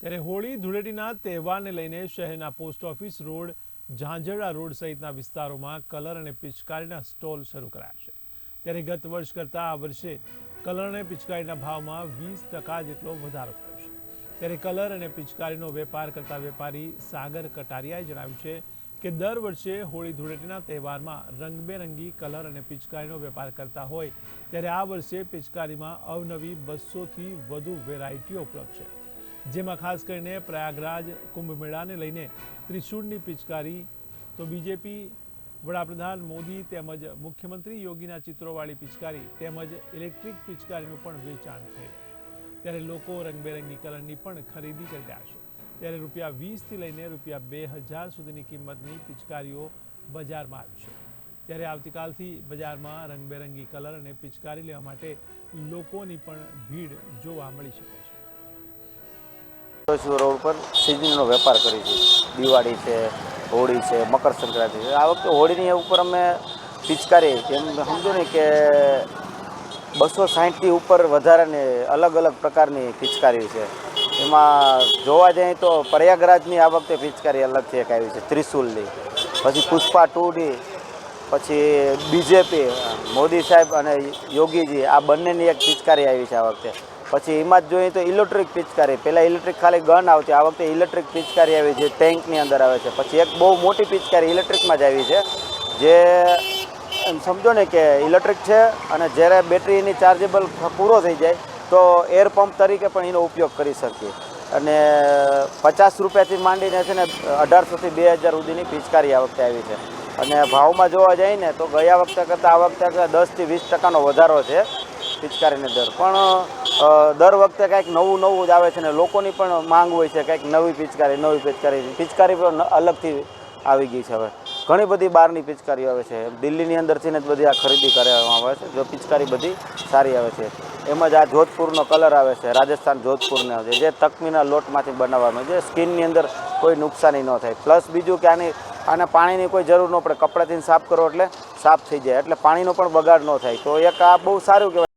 ત્યારે હોળી ધૂળેટીના તહેવારને લઈને શહેરના post office road Zanzarda road સહિતના વિસ્તારોમાં કલર અને પિચકારીના સ્ટોલ શરૂ કરાયા છે. ત્યારે ગત વર્ષ કરતાં આ વર્ષે કલર અને પિચકારીના ભાવમાં વીસ ટકા જેટલો વધારો થયો છે. ત્યારે કલર અને પિચકારીનો વેપાર કરતા વેપારી સાગર કટારિયાએ જણાવ્યું છે કે દર વર્ષે હોળી ધૂળેટીના તહેવારમાં રંગબેરંગી કલર અને પિચકારીનો વેપાર કરતા હોય, ત્યારે આ વર્ષે પિચકારીમાં અવનવી બસોથી વધુ વેરાયટીઓ ઉપલબ્ધ છે. જેમાં ખાસ કરીને પ્રયાગરાજ કુંભ મેળાને લઈને ત્રિશુળની પિચકારી, તો બીજેપી વડાપ્રધાન મોદી તેમજ મુખ્યમંત્રી યોગીના ચિત્રોવાળી પિચકારી તેમજ ઇલેક્ટ્રિક પિચકારીનું પણ વેચાણ છે. ત્યારે લોકો રંગબેરંગી કલરની પણ ખરીદી કરી રહ્યા છે. ત્યારે રૂપિયા વીસથી લઈને રૂપિયા બે હજાર સુધીની કિંમતની પિચકારીઓ બજારમાં આવી છે. ત્યારે આવતીકાલથી બજારમાં રંગબેરંગી કલર અને પિચકારી લેવા માટે લોકોની પણ ભીડ જોવા મળી શકે છે. રોડ પર સિઝનનો વેપાર કરીએ છે. દિવાળી છે, હોળી છે, મકર સંક્રાંતિ છે. આ વખતે હોળીની ઉપર અમે પિચકારી એમ સમજો ને કે બસો સાહીઠથી ઉપર વધારાની અલગ અલગ પ્રકારની પિચકારી છે. એમાં જોવા જઈએ તો પ્રયાગરાજની આ વખતે પિચકારી અલગથી એક આવી છે, ત્રિશુલની. પછી પુષ્પા ટુડી, પછી બીજેપી, મોદી સાહેબ અને યોગીજી, આ બંનેની એક પિચકારી આવી છે આ વખતે. પછી એમાં જ જોઈએ તો ઇલેક્ટ્રિક પિચકારી. પહેલાં ઇલેક્ટ્રિક ખાલી ગન આવતી, આ વખતે ઇલેક્ટ્રિક પિચકારી આવી જે ટેન્કની અંદર આવે છે. પછી એક બહુ મોટી પિચકારી ઇલેક્ટ્રિકમાં જ આવી છે, જે સમજો ને કે ઇલેક્ટ્રિક છે અને જ્યારે બેટરીની ચાર્જેબલ પૂરો થઈ જાય, તો એર પંપ તરીકે પણ એનો ઉપયોગ કરી શકીએ. અને પચાસ રૂપિયાથી માંડીને છે ને, અઢારસોથી બે હજાર સુધીની પિચકારી આ વખતે આવી છે. અને ભાવમાં જોવા જઈએ ને, તો ગયા વખતે કરતાં આ વખતે દસથી વીસ ટકાનો વધારો છે. પિચકારીની દર. પણ દર વખતે કંઈક નવું નવું જ આવે છે ને લોકોની પણ માંગ હોય છે કંઈક નવી પિચકારી નવી પિચકારી. પિચકારી પણ અલગથી આવી ગઈ છે હવે. ઘણી બધી બહારની પિચકારીઓ આવે છે. દિલ્હીની અંદરથી ને જ બધી આ ખરીદી કરવામાં આવે છે. જો પિચકારી બધી સારી આવે છે. એમ જ આ જોધપુરનો કલર આવે છે. રાજસ્થાન જોધપુરને આવે છે. જે તકમીના લોટમાંથી બનાવવાનું છે. સ્કિનની અંદર કોઈ નુકસાની ન થાય. પ્લસ બીજું કે આની, આને પાણીની કોઈ જરૂર ન પડે. કપડાથી સાફ કરો એટલે સાફ થઈ જાય. એટલે પાણીનો પણ બગાડ ન થાય. તો એક આ બહુ સારું કહેવાય.